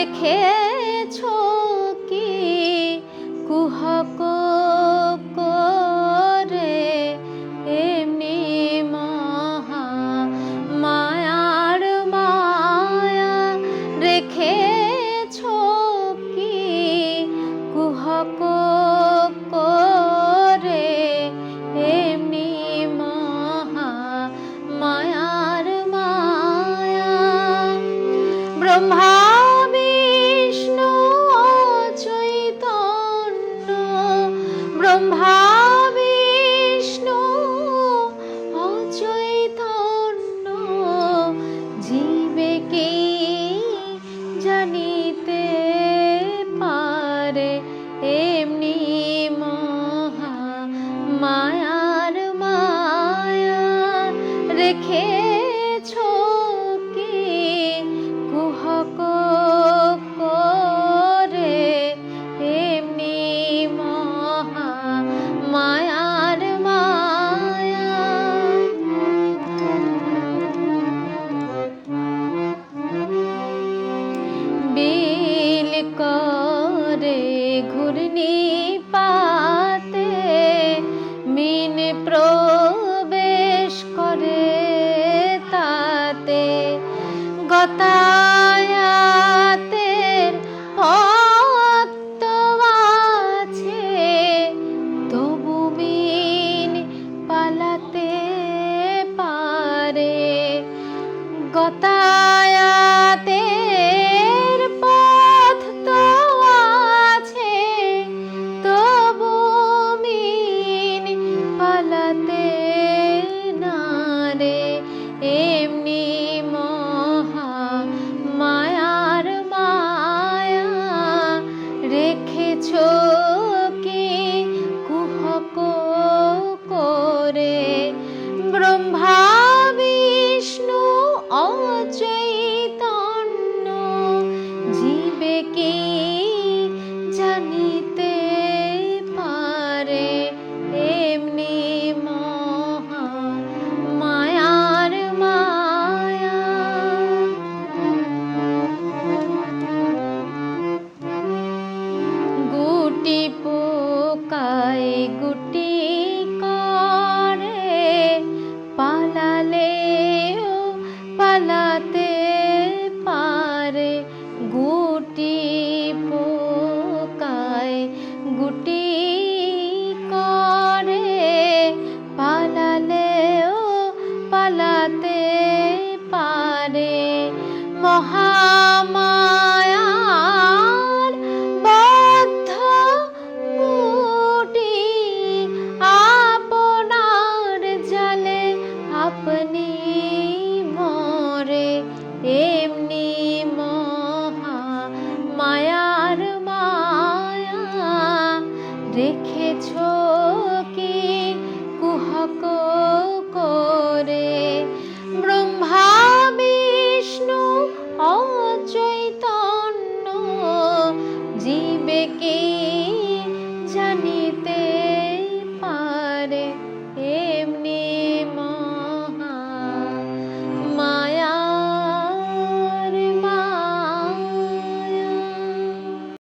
দেখে জানিতে পারে এমনি মহা মায়ার মায়া রেখেছ কি? কুহক আছে তবু বিন পালাতে পারে। গতায়াতের অচৈতন্য জীবে কি জানিতে পারে? এমনি মহা মায়ার মায়া। গুটি পোকায় গুটি পালাতে পারে। গুটি পোকায় গুটি করে। পালালেও পালাতে পারে। মহামায়ার মায়া